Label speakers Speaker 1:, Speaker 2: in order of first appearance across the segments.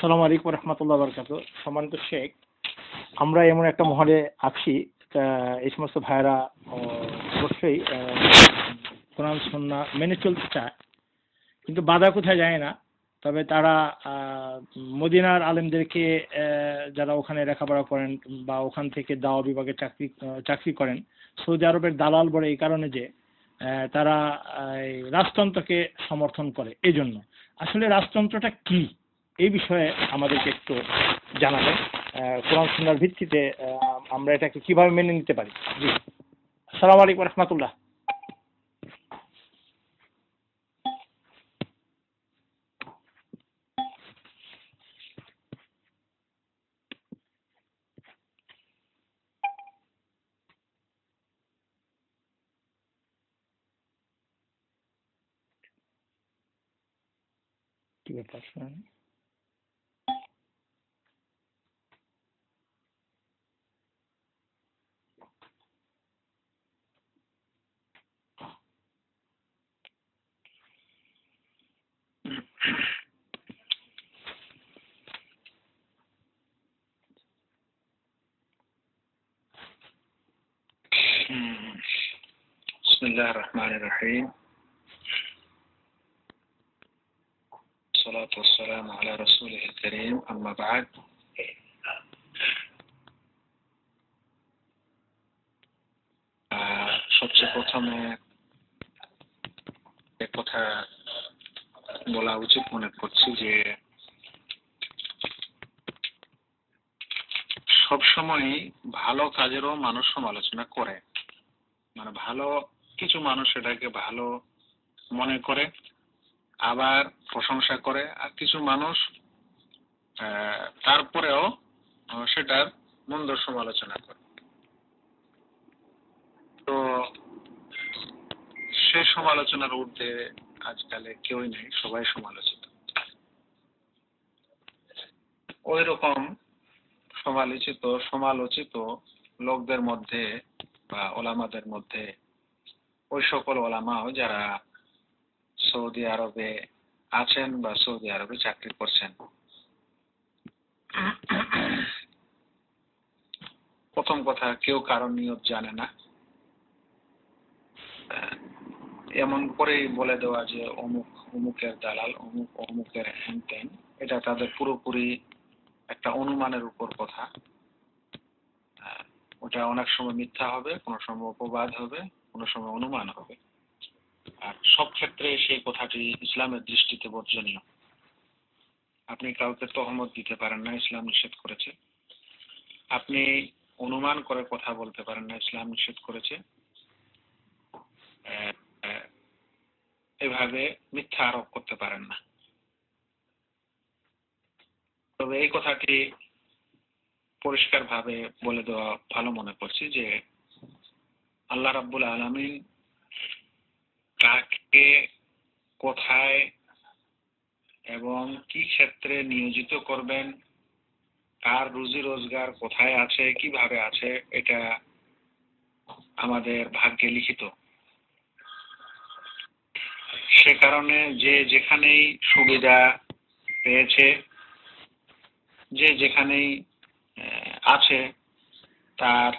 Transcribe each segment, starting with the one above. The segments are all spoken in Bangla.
Speaker 1: সালাম আলাইকুম রহমতুল্লাহ বরকাত সম্মানিত শেখ, আমরা এমন একটা মহলে আছি এই সমস্ত ভাইয়েরা অবশ্যই কোরআন, সন্না মেনে চলতে চায়। কিন্তু বাধা কোথায় যায় না, তবে তারা মদিনার আলেমদেরকে যারা ওখানে লেখাপড়া করেন বা ওখান থেকে দাওয়া বিভাগে চাকরি চাকরি করেন, সৌদি আরবের দালাল বলে এই কারণে যে তারা রাজতন্ত্রকে সমর্থন করে। এই জন্য আসলে রাজতন্ত্রটা কি? এই বিষয়ে আমাদেরকে একটু জানাবেন। কোরআন সুন্নার ভিত্তিতে আমরা এটাকে কীভাবে মেনে নিতে পারি? জি। আসসালামু আলাইকুম রহমতুল্লাহ। কি ব্যাপার
Speaker 2: الله الرحمن الرحيم الصلاة والسلام على رسوله الكريم أما بعد আহ, সবচেয়ে প্রথমে এক কথা বলা উচিত মনে করছি যে সবসময় ভালো কাজেরও মানুষ সমালোচনা করে মানে ভালো কিছু মানুষ এটাকে ভালো মনে করে, আবার প্রশংসা করে, আর কিছু মানুষ তারপরেও সেটার মন্দ সমালোচনা করে। তো সে সমালোচনার ঊর্ধ্বে আজকালে কেউই নেই, সবাই সমালোচিত। ওই রকম সমালোচিত সমালোচিত লোকদের মধ্যে বা ওলামাদের মধ্যে ওই সকল ওলামাও যারা সৌদি আরবে আছেন বা সৌদি আরবে চাকরি করছেন। প্রথম কথা, কেউ কারণ নিয়ত জানে না। এমন করেই বলে দেওয়া যে অমুক, অমুকের দালাল, অমুক, অমুকের হ্যান এটা তাদের পুরোপুরি একটা অনুমানের উপর কথা। ওটা অনেক সময় মিথ্যা হবে, কোনো সময় অপবাদ হবে। কোনো সময় অনুমান হবে। আর সব ক্ষেত্রে সেই কথাটি ইসলামের দৃষ্টিতে বর্জনীয়। আপনি কাউকে তহমত দিতে পারেন না, ইসলাম নিষেধ করেছে। আপনি অনুমান করে কথা বলতে পারেন না, ইসলাম নিষেধ করেছে। এভাবে মিথ্যা আরোপ করতে পারেন না। তবে এই কথাটি পরিষ্কারভাবে বলে দেওয়া ভালো মনে করছি যে আল্লাহ রাব্বুল আলামিন কাকে, কোথায় এবং কি ক্ষেত্রে নিয়োজিত করবেন, কার রুজি রোজগার কোথায় আছে, কীভাবে আছে, এটা আমাদের ভাগ্যে লিখিত। সে কারণে যে যেখানেই সুবিধা পেয়েছে, যে যেখানেই আছে, তার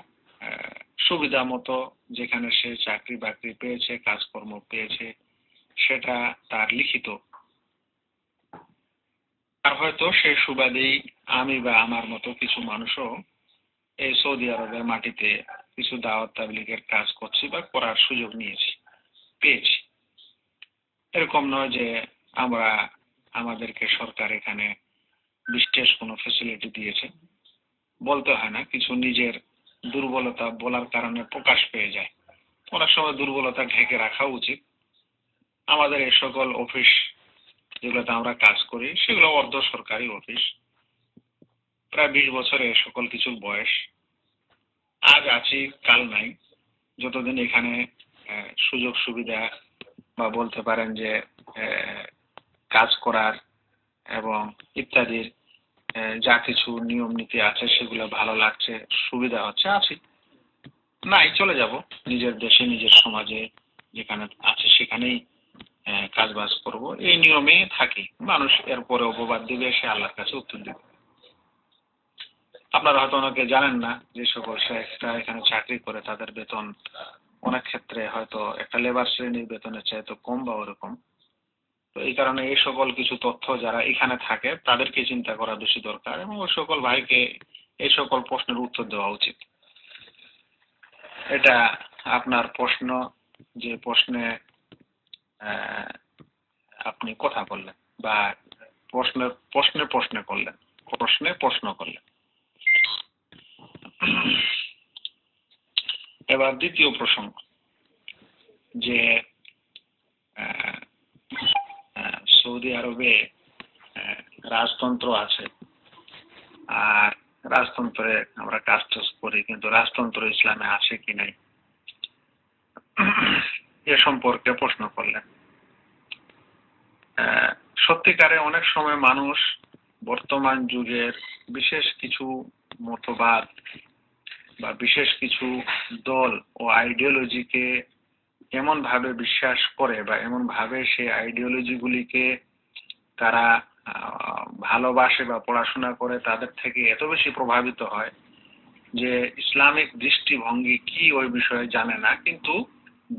Speaker 2: সুবিধা মতো যেখানে সে চাকরি বাকরি পেয়েছে, কাজকর্ম পেয়েছে, সেটা তার লিখিত। আর হয়তো সে সুবাদেই আমি বা আমার মতো কিছু মানুষও এই সৌদি আরবের মাটিতে কিছু দাওয়াত তাবলিগের কাজ করছি বা করার সুযোগ নিয়েছি, পেয়েছি। এরকম নয় যে আমরা আমাদেরকে সরকার এখানে বিশেষ কোনো ফেসিলিটি দিয়েছে। বলতে হয় না, কিছু নিজের দুর্বলতা বলার কারণে প্রকাশ পেয়ে যায়। অনেক সময় দুর্বলতা ঢেকে রাখা উচিত। আমাদের এই সকল অফিস যেগুলোতে আমরা কাজ করি, সেগুলো অর্ধ সরকারি অফিস। প্রায় বিশ বছরে সকল কিছুর বয়স। আজ আছি, কাল নাই। যতদিন এখানে সুযোগ সুবিধা বা বলতে পারেন যে কাজ করার এবং ইত্যাদির যা কিছু নিয়ম নীতি আছে সেগুলো ভালো লাগছে, সুবিধা হচ্ছে, আছি। নাই, চলে যাব। নিজের দেশে, নিজের সমাজে যেখানে আছে সেখানেই কাজ বাজ করব। এই নিয়মে থাকি। মানুষ এরপরে অপবাদ দিবে, সে আল্লাহর কাছে উত্তর দিবে। আপনারা হয়তো অনেকে জানেন না যে সকল শেখরা এখানে চাকরি করে, তাদের বেতন অনেক ক্ষেত্রে হয়তো একটা লেবার শ্রেণির বেতনের চাইতে কম বা ওরকম। তো এই কারণে এই সকল কিছু তথ্য যারা এখানে থাকে, তাদেরকে চিন্তা করা বেশি দরকার এবং ওই সকল ভাইকে এই সকল প্রশ্নের উত্তর দেওয়া উচিত। এটা আপনার প্রশ্ন, যে প্রশ্নে আপনি কথা বললেন বা প্রশ্নের প্রশ্নে প্রশ্নে করলেন, প্রশ্নে প্রশ্ন করলেন। এবার দ্বিতীয় প্রসঙ্গ, যে সৌদি আরবে রাজতন্ত্র আছে। আর রাজতন্ত্রে আমরা কাজ টাজ করি, কিন্তু রাজতন্ত্র ইসলামে আছে কি নাই? এ সম্পর্কে প্রশ্ন করলেন। সত্যিকারে অনেক সময় মানুষ বর্তমান যুগের বিশেষ কিছু মতবাদ বা বিশেষ কিছু দল ও আইডিওলজিকে এমন ভাবে বিশ্বাস করে বা এমন ভাবে সে আইডিওলজি গুলিকে তারা ভালোবাসে বা পড়াশোনা করে, তাদের থেকে এত বেশি প্রভাবিত হয় যে ইসলামিক দৃষ্টিভঙ্গি কি ওই বিষয়ে জানে না, কিন্তু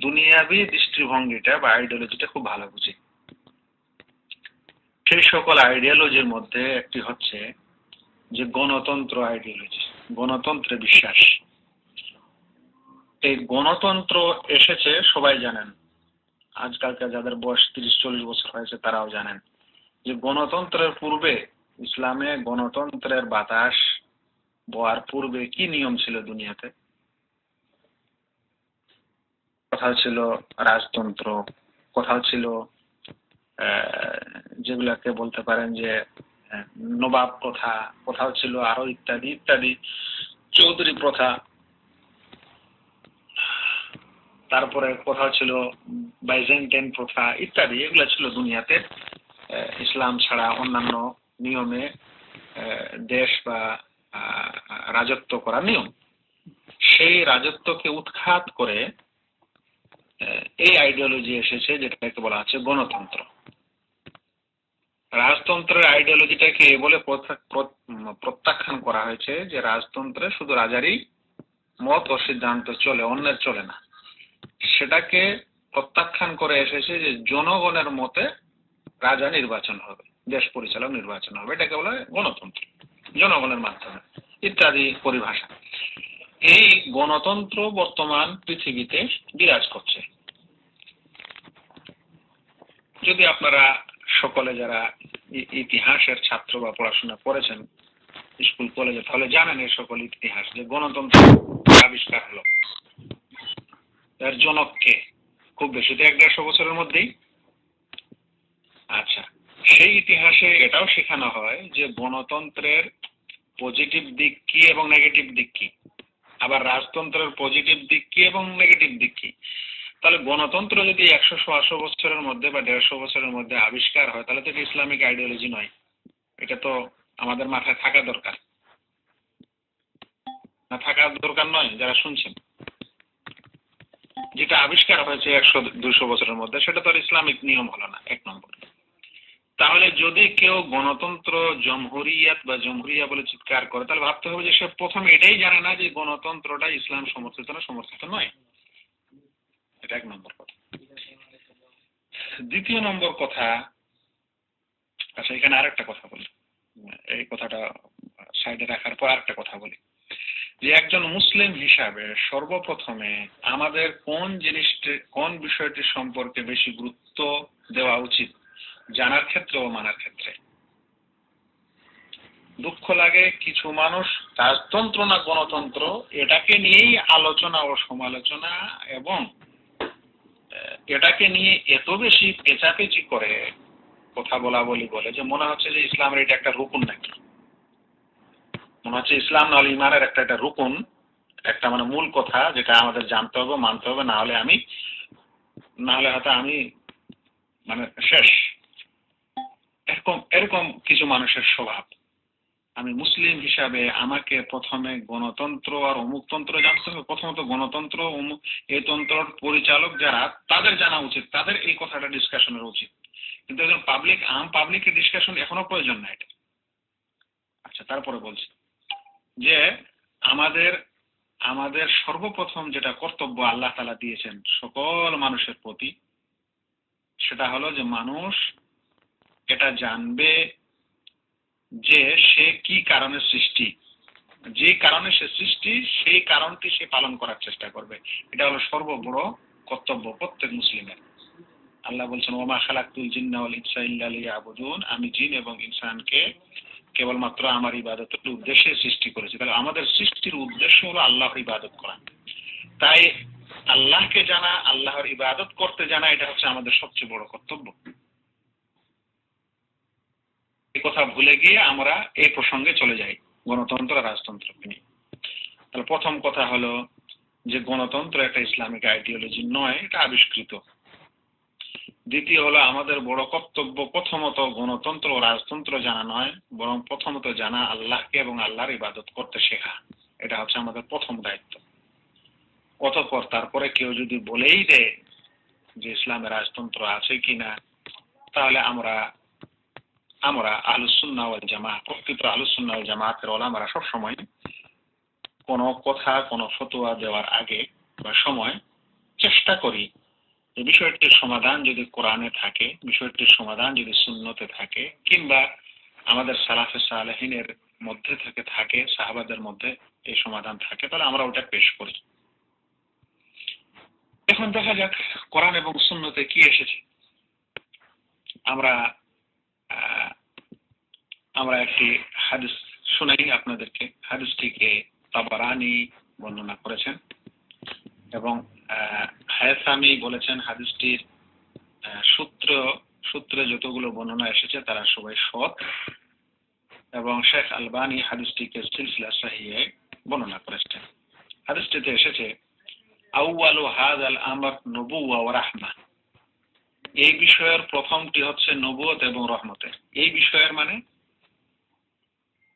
Speaker 2: দুনিয়াবি দৃষ্টিভঙ্গিটা বা আইডিওলজিটা খুব ভালো বুঝে। সেই সকল আইডিওলজির মধ্যে একটি হচ্ছে যে গণতন্ত্র আইডিওলজি গণতন্ত্রে বিশ্বাস। এই গণতন্ত্র এসেছে, সবাই জানেন। আজকালকার যাদের বয়স তিরিশ, চল্লিশ বছর হয়েছে, তারাও জানেন। যে গণতন্ত্রের পূর্বে ইসলামে গণতন্ত্রের বাতাস বওয়ার পূর্বে কি নিয়ম ছিল দুনিয়াতে? কোথাও ছিল রাজতন্ত্র, কোথাও ছিল যেগুলাকে বলতে পারেন যে নবাব প্রথা, কোথাও ছিল আরও ইত্যাদি ইত্যাদি। চৌধুরী প্রথা তারপরে কোথাও ছিল বাইজেন্টাইন প্রথা ইত্যাদি, এগুলো ছিল দুনিয়াতে। ইসলাম ছাড়া অন্যান্য নিয়মে দেশ বা রাজত্ব করার নিয়ম। সেই রাজত্বকে উৎখাত করে এই আইডিওলজি এসেছে যেটাকে বলা হচ্ছে গণতন্ত্র। রাজতন্ত্রের আইডিওলজিটাকে বলে প্রত্যা- প্রত্যাখ্যান করা হয়েছে যে রাজতন্ত্রে শুধু রাজারই মত ও সিদ্ধান্ত চলে, অন্যের চলে না। সেটাকে প্রত্যাখ্যান করে এসেছে যে জনগণের মতে রাজা নির্বাচন হবে, দেশ পরিচালক নির্বাচন হবে, এটাকে বলা হয় গণতন্ত্র, জনগণের মাধ্যমে, ইত্যাদি পরিভাষা। এই গণতন্ত্র বর্তমান পৃথিবীতে বিরাজ করছে। যদি আপনারা সকলে যারা ইতিহাসের ছাত্র বা পড়াশোনা করেছেন, স্কুল, কলেজে, তাহলে জানেন এই সকল ইতিহাস যে গণতন্ত্র আবিষ্কার হলো। এর জনক কে খুব বেশি। তো এক দেড়শো বছরের মধ্যেই? আচ্ছা সেই ইতিহাসে এটাও শেখানো হয় যে গণতন্ত্রের পজিটিভ দিক কি এবং নেগেটিভ দিক কি? আবার রাজতন্ত্রের পজিটিভ দিক কি এবং নেগেটিভ দিক কি? তাহলে গণতন্ত্র যদি একশো সোয়াশো বছরের মধ্যে বা দেড়শো বছরের মধ্যে আবিষ্কার হয়, তাহলে তো এটা ইসলামিক আইডিওলজি নয়। এটা তো আমাদের মাথায় থাকা দরকার। না থাকা দরকার নয়, যারা শুনছেন। যেটা আবিষ্কার হয়েছে একশো দুশো বছরের মধ্যে, সেটা তো আর ইসলামিক নিয়ম হলো না, এক নম্বর। তাহলে যদি কেউ গণতন্ত্র, জমহুরিয়াত বা জমহুরিয়া বলে চিৎকার করে, তাহলে ভাবতে হবে যে সে প্রথমে এটাই জানে না যে গণতন্ত্রটা ইসলাম সমর্থিত না সমর্থিত নয়। এটা এক নম্বর কথা। দ্বিতীয় নম্বর কথা আচ্ছা এখানে আরেকটা কথা বলি। এই কথাটা সাইডে রাখার পর আরেকটা কথা বলি। যে একজন মুসলিম হিসাবে সর্বপ্রথমে আমাদের কোন জিনিসটি, কোন বিষয়টি সম্পর্কে বেশি গুরুত্ব দেওয়া উচিত? জানার ক্ষেত্রে ও মানার ক্ষেত্রে। দুঃখ লাগে, কিছু মানুষ রাজতন্ত্র না গণতন্ত্র, এটাকে নিয়েই আলোচনা ও সমালোচনা এবং এটাকে নিয়ে এত বেশি পেঁচাপেচি করে কথা বলা বলি বলে যে মনে হচ্ছে যে ইসলামের এটা একটা রুকুন নাকি? মনে হচ্ছে ইসলাম নাহলে ইমানের একটা একটা রুকুন, একটা মানে মূল কথা যেটা আমাদের জানতে হবে, মানতে হবে, না হলে আমি, না হলে হয়তো আমি মানে শেষ। এরকম এরকম কিছু মানুষের স্বভাব। আমি মুসলিম হিসাবে আমাকে প্রথমে গণতন্ত্র আর অমুকতন্ত্র জানতে হবে, প্রথমত গণতন্ত্র এই তন্ত্রর পরিচালক যারা, তাদের জানা উচিত, তাদের এই কথাটা ডিসকাশনের উচিত। কিন্তু একজন পাবলিক আম পাবলিকের ডিসকাশন এখনও প্রয়োজন নাই এটা। আচ্ছা তারপরে বলছি। যে আমাদের আমাদের সর্বপ্রথম যেটা কর্তব্য আল্লাহ তালা দিয়েছেন সকল মানুষের প্রতি, সেটা হলো যে মানুষ এটা জানবে যে সে কি কারণে সৃষ্টি। যে কারণে সে সৃষ্টি, সেই কারণটি সে পালন করার চেষ্টা করবে। এটা হলো সর্ববড় কর্তব্য প্রত্যেক মুসলিমের। আল্লাহ বলছেন ওমা খালাকুল জিন্না ইনসা ইল্লা লিয়াবুদুন। আমি জিন এবং ইনসানকে কেবলমাত্র আমার ইবাদতের উদ্দেশ্যে সৃষ্টি করেছি। তাহলে আমাদের সৃষ্টির উদ্দেশ্য হলো আল্লাহর ইবাদত করা। তাই আল্লাহকে জানা, আল্লাহর ইবাদত করতে জানা, এটা হচ্ছে আমাদের সবচেয়ে বড় কর্তব্য। এই কথা ভুলে গিয়ে আমরা এই প্রসঙ্গে চলে যাই, গণতন্ত্র আর রাজতন্ত্রকে নিয়ে। তাহলে প্রথম কথা হলো যে গণতন্ত্র একটা ইসলামিক আইডিওলজি নয়, এটা আবিষ্কৃত। দ্বিতীয় হলো আমাদের বড় কর্তব্য প্রথমত গণতন্ত্র ও রাজতন্ত্র জানা নয়, বরং প্রথমত জানা আল্লাহকে এবং আল্লাহর ইবাদত করতে শেখা। এটা হচ্ছে আমাদের প্রথম দায়িত্ব। অতঃপর তারপরে কেউ যদি বলেই দেয় যে ইসলামের রাজতন্ত্র আছে কিনা, তাহলে আমরা আমরা আলুসুন্না জামা প্রকৃত আলুসুন্না ওয়াল জামাতের ওলামারা সবসময় কোনো কথা, কোনো ফতোয়া দেওয়ার আগে বা সময় চেষ্টা করি বিষয়টির সমাধান যদি কোরআনে থাকে বিষয়টির সমাধান যদি সুন্নতে থাকে কিংবা আমাদের সালাফে সালেহিনের মধ্যে থেকে থাকে সাহাবাদের মধ্যে এই সমাধান থাকে তাহলে আমরা ওটা পেশ করি। এখন দেখা যাক কোরআন এবং সুন্নতে কি এসেছে। আমরা আমরা একটি হাদিস শুনাই আপনাদেরকে। হাদিসটিকে তাবারানি বর্ণনা করেছেন এবং আহ, হায়াসামি বলেছেন হাদিসটির সূত্র, সূত্রে যতগুলো বর্ণনা এসেছে তারা সবাই সৎ। এবং শেখ আলবানি হাদিসটিকে সিলসিলা সাহিয়ে বর্ণনা করেছেন। হাদিসটিতে এসেছে, আউয়ালু হাদ আল আমর নবুয়া ওয়া রাহমা এই বিষয়ের প্রথমটি হচ্ছে নবুয়ত এবং রহমতের। এই বিষয়ের মানে?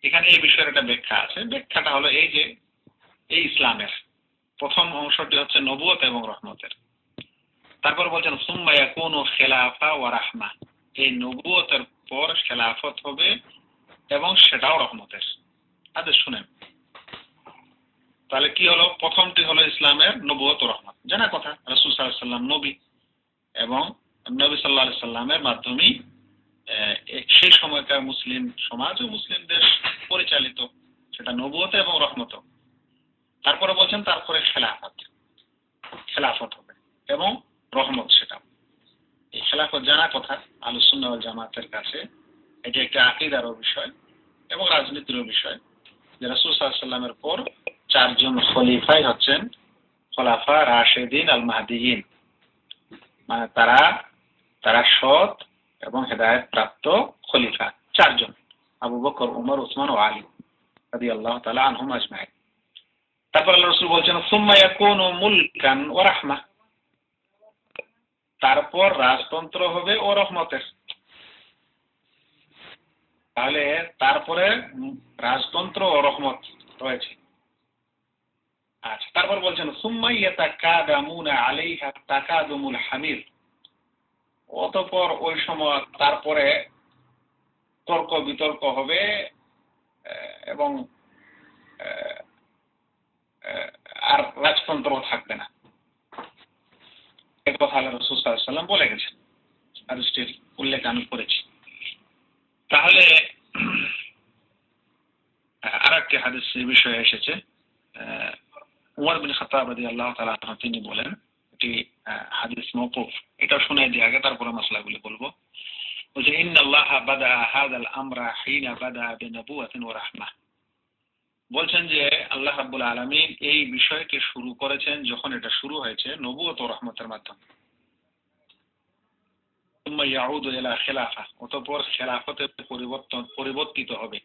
Speaker 2: এখানে এই বিষয়ের একটা ব্যাখ্যা আছে। ব্যাখ্যাটা হলো এই যে, এই ইসলামের প্রথম অংশটি হচ্ছে নবুয়ত এবং রহমতের। তারপর বলছেন সুম্মা ইয়াকুনু খেলাফা ওয়া রাহমা। এই নবুয়তের পর খেলাফত হবে এবং সেটাও রহমতের। আচ্ছা শুনেন। তাহলে কি হলো? প্রথমটি হলো ইসলামের নবুয়ত ও রহমত। জানা কথা রসুল সাল্লাহ সাল্লাম নবী এবং নবী সাল্লাহ সাল্লামের মাধ্যমেই আহ, সেই সময়কার মুসলিম সমাজ ও মুসলিম দেশ পরিচালিত সেটা নবুয়ত এবং রহমত। তারপরে বলছেন, তারপরে খেলাফত। খেলাফত হবে এবং রহমত সেটা। এই খেলাফত জানা কথা আলোচনা জামাতের কাছে। এটি একটি আকিদারও বিষয় এবং রাজনীতিরও বিষয় যে রাসুল সাল্লামের পর চারজন খলিফাই হচ্ছেন, খলাফা রাশেদিন আল মাহদিহীন মানে তারা তারা সৎ এবং হেদায়ত প্রাপ্ত খলিফা, চারজন। আবু বকর, উমর, উসমান ও আলী রাদি আল্লাহ তালা আনহুম আজমাইন। তারপর আল্লাহ রসুল বলছেন, সুম্মা ইয়াকুনু মুলকান ওয়া রাহমা। তারপর রাজতন্ত্র হবে ও রহমতের। তাহলে তারপরে রাজতন্ত্র ও রহমত রয়েছে। আচ্ছা তারপর বলছেন, সুম্মা ইয়াতাকাদামুনা আলাইহা তাকাদুমুল হামির অতঃপর ওই সময় তারপরে তর্ক বিতর্ক হবে এবং আর রাজতন্ত্র থাকবে না। এ কথা আল্লাহ রসুল সাল্লাম বলে গেছেন। হাদিসটির উল্লেখ আমি করেছি। তাহলে আর একটি হাদিস বিষয়ে এসেছে। উমর বিন খাতাব আল্লাহ তালা তিনি বলেন, এটি হাদিস মৌকুফ এটা শুনে দিয়ে আগে, তারপরে মশলাগুলি বলব। বলছে, ইন্নাল্লাহ বাদা হাদাল আমরা হিনা বাদা বিনবুয়াতিন ওয়া রাহমা বলছেন যে আল্লাহ হাবুল আলমিন এই বিষয়কে শুরু করেছেন যখন এটা শুরু হয়েছে নবুয়ত রহমতের মাধ্যমে। পরিবর্তিত হবে।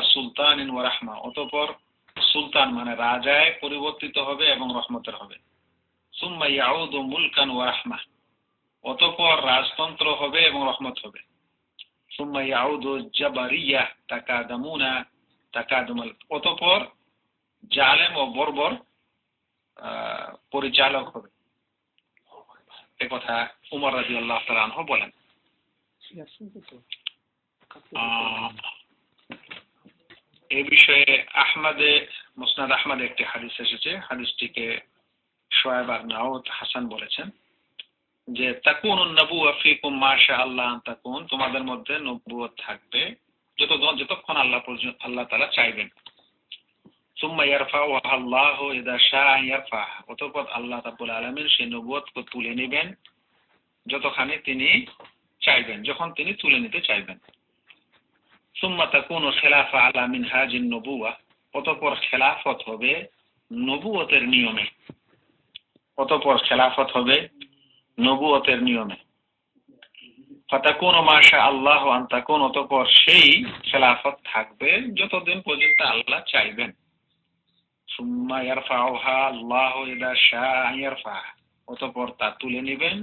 Speaker 2: সুলতান অতপর সুলতান মানে রাজায় পরিবর্তিত হবে এবং রহমতের হবে। সুম্মা মুলকান ওয়া রাহমা, অতপর রাজতন্ত্র হবে এবং রহমত হবে। সুম্মা ইয়াউদ তাকা তাকাদামুনা তাকাদুমাল অতপর জালেম ও বর্বর পরিচালক হবে। এ কথা উমর রাজি আল্লাহ তালাহ বলেন। এ বিষয়ে আহমাদে, মুসনাদ আহমাদ একটি হাদিস এসেছে। হাদিসটিকে শোয়েব আর নাওত হাসান বলেছেন যে তাকুন নবু আফিকুম মাশা আল্লাহ তাকুন তোমাদের মধ্যে নবুয় থাকবে। যত যতক্ষণ আল্লাহ পর্যন্ত আল্লাহ তাআলা চাইবেন। সুম্মা ইয়ারফাউহা আল্লাহ ইদা শাআ ইয়ারফা অতঃপর আল্লাহ রাব্বুল আলামিন সেই নবুয়তকে তুলে নেবেন, যতখানি তিনি চাইবেন, যখন তিনি তুলে নিতে চাইবেন। সুম্মা তাকুনু খিলাফা আলা মিনহাজিন নবুয়া অতঃপর খেলাফত হবে নবুয়তের নিয়মে। অতঃপর খেলাফত হবে নবুয়তের নিয়মে। ফাতাকুন মাশা আল্লাহ আন তাকুন, অতঃপর সেই খেলাফত থাকবে যতদিন পর্যন্ত আল্লাহ চাইবেন। সুম্মা ইয়ারফাউহা, আল্লাহ ইদা শাআ ইয়ারফা, অতঃপর তা তুলে নেবেন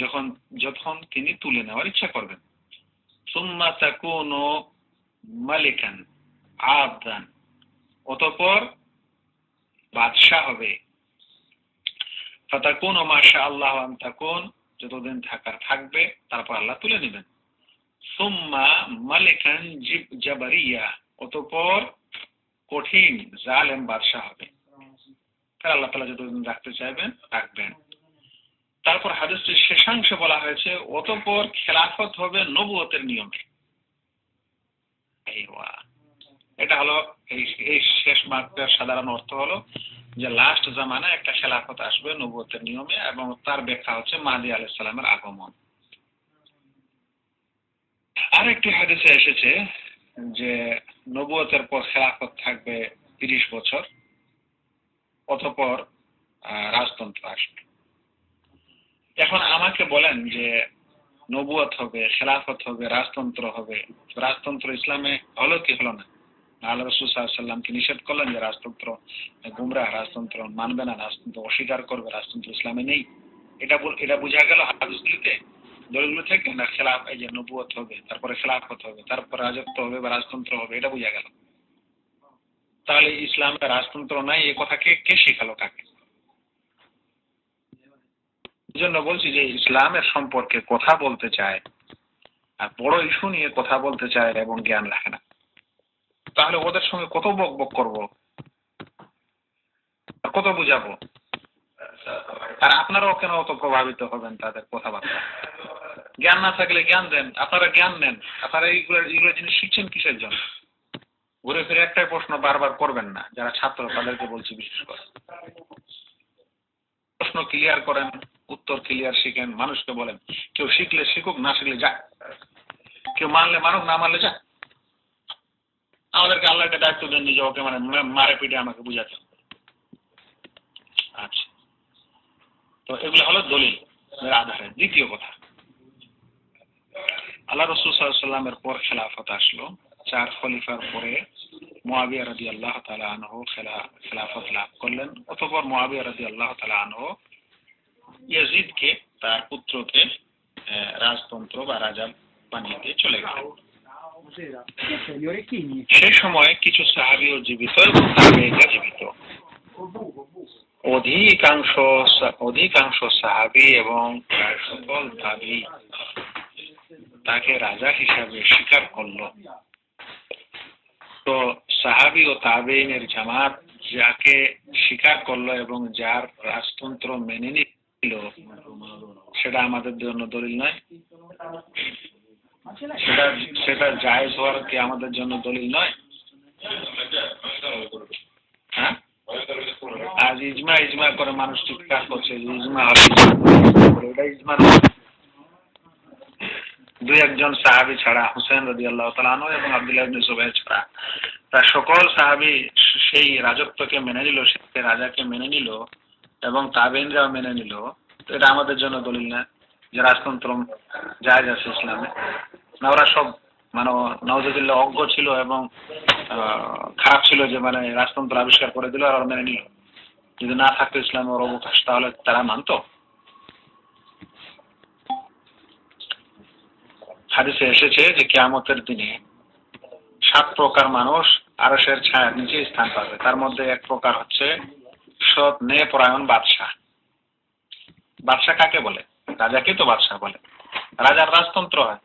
Speaker 2: যখন যখন তিনি তুলে নেওয়ার ইচ্ছা করবেন। সুম্মা তাকুনু মালিকান আবদান অতঃপর বাদশাহ হবে। ফাতাকুন মাশা আল্লাহ আন তাকুন যতদিন থাকার থাকবে, তারপর আল্লাহ তুলে নেবেন। সুম্মা মালিকান জিব জাবারিয়া, অতঃপর কঠিন জালেম বাদশাহ হবে। তার আল্লাহ তালা যতদিন রাখতে চাইবেন, রাখবেন। তারপর হাদিসটির শেষাংশে বলা হয়েছে, অতঃপর খেলাফত হবে নবুয়তের নিয়মে। এটা হলো এই শেষ মার্কের সাধারণ অর্থ হলো যে লাস্ট জামানা একটা খেলাফত আসবে নবুয়তের নিয়মে এবং তার ব্যাখ্যা হচ্ছে মাদি আলাইহিস সালামের আগমন। আরেকটি হাদিসে এসেছে যে নবুয়তের পর খেলাফত থাকবে তিরিশ বছর, অতঃপর রাজতন্ত্র আসবে। এখন আমাকে বলেন যে নবুয়ত হবে, খেলাফত হবে, রাজতন্ত্র হবে, রাজতন্ত্র ইসলামে হলো কি হলো না? আল্লাহ রসুল সাল্লামকে নিষেধ করলেন যে রাজতন্ত্র, গুমরাহ রাজতন্ত্র, মানবে না রাজতন্ত্র, অস্বীকার করবে রাজতন্ত্র ইসলামে নেই। এটা এটা বোঝা গেল হাদিসগুলিতে দলগুলো থেকে না খেলাফ, এই যে নবুয়ত হবে, তারপরে খেলাফত হবে, তারপরে রাজত্ব হবে বা রাজতন্ত্র হবে, এটা বোঝা গেল। তাহলে ইসলামে রাজতন্ত্র নাই, এ কথা কে কে শেখালো কাকে? জন্য বলছি যে ইসলামের সম্পর্কে কথা বলতে চায়, আর বড় ইস্যু নিয়ে কথা বলতে চায় এবং জ্ঞান রাখে না। তাহলে ওদের সঙ্গে কত বক বক করব? কত বুঝাবো? আর আপনারাও কেন অত প্রভাবিত হবেন তাদের কথাবার্তা? জ্ঞান না থাকলে জ্ঞান দেন। আপনারা জ্ঞান নেন। আপনারা এইগুলো এইগুলো জিনিস শিখছেন কিসের জন্য? ঘুরে ফিরে একটাই প্রশ্ন বারবার করবেন না, যারা ছাত্র তাদেরকে বলছি বিশেষ করে। প্রশ্ন ক্লিয়ার করেন, উত্তর ক্লিয়ার শিখেন, মানুষকে বলেন, কেউ শিখলে শিখুক, না শিখলে যাক। কেউ মানলে মানুক, না মানলে যাক। আমাদেরকে আল্লাহ একটা দায়িত্ব দেন যে ওকে মানে মারে পিটে আমাকে বুঝাতে। আচ্ছা। তো এগুলো হলো দলিল আধারে। দ্বিতীয় কথা, আল্লাহ রসুল সাল্লামের পর খেলাফত আসলো। চার খলিফার পরে মোয়াবিয়া রাজি আল্লাহ তালা আনহ খেলা খেলাফত লাভ করলেন। অতপর মোয়াবিয়া রাজি আল্লাহ তালা আনহ ইয়াজিদকে তার পুত্রকে রাজতন্ত্র বা রাজা বানিয়ে দিয়ে চলে গেলেন। সেই সময় কিছু সাহাবিও জীবিত এবং তাবেঈরা জীবিত। অধিকাংশ সা- অধিকাংশ সাহাবি এবং প্রায় সকল তাবি তাকে রাজা হিসাবে স্বীকার করল। তো সাহাবি ও তাবেইনের জামাত যাকে স্বীকার করল এবং যার রাজতন্ত্র মেনে নিল, সেটা আমাদের জন্য দলিল নয়। সেটা সেটা জায়েজ হওয়ার কি আমাদের জন্য দলিল নয়? হ্যাঁ? আজ ইজমা ইজমা করে মানুষ চিৎকার করছে ইজমা হবে এটা ইজমা। দুই একজন সাহাবি ছাড়া, হুসেন রদি আল্লাহ তালানো এবং আব্দুল্লাহ ইবনে ছাড়া। প্রায় সকল সাহাবি সেই রাজত্বকে মেনে নিল, সেই রাজাকে মেনে নিল এবং তাবেনরাও মেনে নিল। এটা আমাদের জন্য দলিল না যে রাজতন্ত্র জায়জ আছে ইসলামে। ওরা সব মানে নওয়াজুদ্দিল্লাহ অজ্ঞ ছিল এবং খারাপ ছিল যে মানে রাজতন্ত্র আবিষ্কার করে দিল আর মেনে নিল। যদি না থাকতো ইসলামে ওর অবকাশ, তাহলে তারা মানতো। হাদিসে এসেছে যে কেয়ামতের দিনে সাত প্রকার মানুষ আরসের ছায়ার নিচে স্থান পাবে। তার মধ্যে এক প্রকার হচ্ছে সৎ ন্যায় পরায়ণ বাদশাহ। বাদশাহ কাকে বলে? রাজাকে তো বাদশাহ বলে। রাজার রাজতন্ত্র হয়।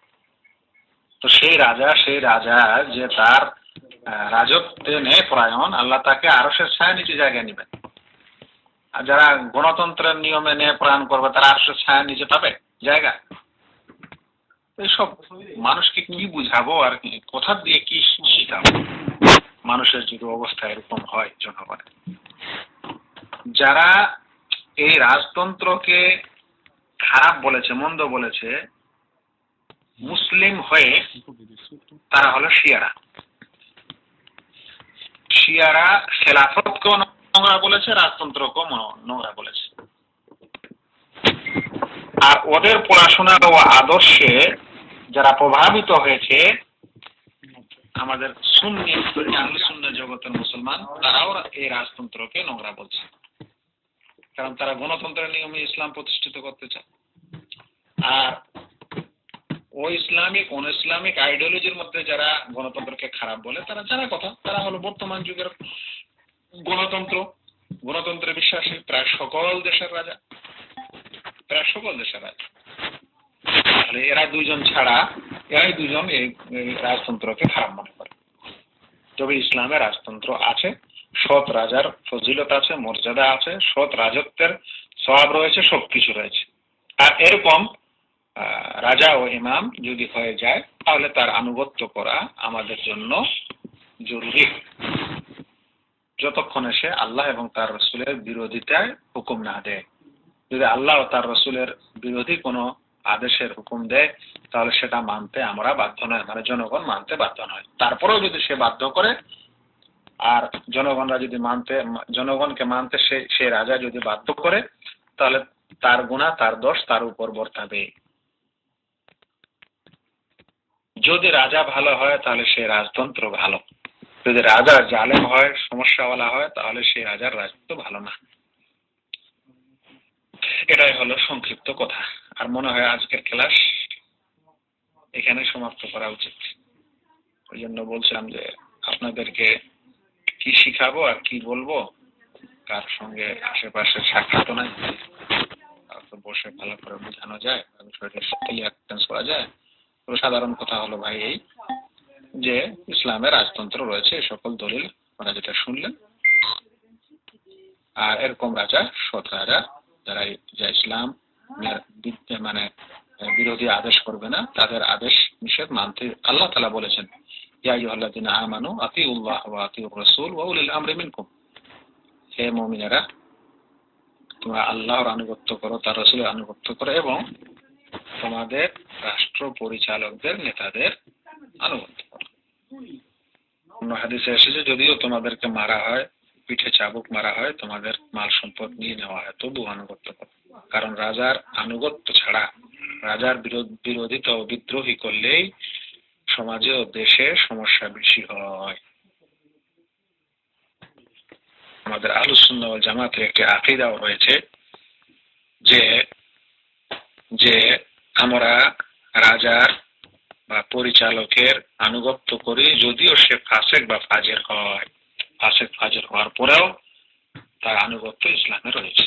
Speaker 2: তো সেই রাজা সেই রাজা যে তার রাজত্বে ন্যায় পরায়ণ, আল্লাহ তাকে আরসের ছায়া নিচে জায়গায় নিবেন। আর যারা গণতন্ত্রের নিয়মে ন্যায় পরায়ণ করবে, তারা আরসের ছায়া নিচে পাবে, জায়গা। এইসব মানুষকে কি বুঝাবো আর কি? কোথা দিয়ে কি শিখাবো? মানুষের যদি অবস্থা এরকম হয় জনগণে যারা এই রাজতন্ত্রকে খারাপ বলেছে, মন্দ বলেছে, মুসলিম হয়ে তারা হলো শিয়ারা। শিয়ারা খেলাফতকেও নোংরা বলেছে, রাজতন্ত্রকেও ম- নোংরা বলেছে। আর ওদের পড়াশোনা ও আদর্শে যারা প্রভাবিত হয়েছে, আমাদের সুন্নি আহলে জগতের মুসলমান, তারাও এই রাজতন্ত্রকে নোংরা বলছে। কারণ তারা গণতন্ত্রের নিয়মে ইসলাম প্রতিষ্ঠিত করতে চায়। আর ও ইসলামিক অন ইসলামিক আইডিওলজির মধ্যে যারা গণতন্ত্রকে খারাপ বলে, তারা জানা কথা। তারা হলো বর্তমান যুগের গণতন্ত্র। গণতন্ত্রে বিশ্বাসী প্রায় সকল দেশের রাজা। প্রায় সকল দেশের রাজা। তাহলে এরা দুইজন ছাড়া, এরাই দুজন এই এই রাজতন্ত্রকে খারাপ মনে করে। তবে ইসলামে রাজতন্ত্র আছে। সৎ রাজার ফজিলত আছে, মর্যাদা আছে, সৎ রাজত্বের স্বভাব রয়েছে, সব কিছু রয়েছে। আর এরকম রাজা ও ইমাম যদি হয়ে যায়, তাহলে তার আনুগত্য করা আমাদের জন্য জরুরি। যতক্ষণে সে আল্লাহ এবং তার রসুলের বিরোধিতায় হুকুম না দেয়। যদি আল্লাহ ও তার রসুলের বিরোধী কোনো আদেশের হুকুম দেয়, তাহলে সেটা মানতে আমরা বাধ্য নয় মানে জনগণ মানতে বাধ্য নয়। তারপরেও যদি সে বাধ্য করে আর জনগণরা যদি মানতে, জনগণকে মানতে সে সে রাজা যদি বাধ্য করে, তাহলে তার গুণা তার দোষ তার উপর বর্তাবে। যদি রাজা ভালো হয়, তাহলে সে রাজতন্ত্র ভালো। যদি রাজা জালেম হয়, সমস্যাওয়ালা হয়, তাহলে সে রাজার রাজত্ব ভালো না। এটাই হলো সংক্ষিপ্ত কথা। আর মনে হয় আজকের ক্লাস এখানে সমাপ্ত করা উচিত। ওই জন্য বলছিলাম যে আপনাদেরকে কি শিখাবো আর কি বলব? কার সঙ্গে আশেপাশে সাক্ষাৎ নাই। বসে ভালো করে বোঝানো যায় করা যায়। সাধারণ কথা হলো ভাই এই যে ইসলামের রাজতন্ত্র রয়েছে সকল দলিল ওরা যেটা শুনলেন। আর এরকম রাজা, সৎ রাজা, যারা যা ইসলাম মানে বিরোধী আদেশ করবে না, তাদের আদেশ নিষেধ মানতে আল্লাহ তালা বলেছেন। যদিও তোমাদেরকে মারা হয়, পিঠে চাবুক মারা হয়, তোমাদের মাল সম্পদ নিয়ে নেওয়া হয় তবু আনুগত্য করো। কারণ রাজার আনুগত্য ছাড়া, রাজার বিরোধিতা ও বিদ্রোহী করলেই সমাজে ও দেশে সমস্যা বেশি হয়। আমাদের আলোচনা জামাতের একটি আকিদাও রয়েছে যে যে আমরা রাজার বা পরিচালকের আনুগত্য করি যদিও সে ফাসেক বা ফাজের হয়। ফাসেক, ফাজের হওয়ার পরেও তার আনুগত্য ইসলামে রয়েছে।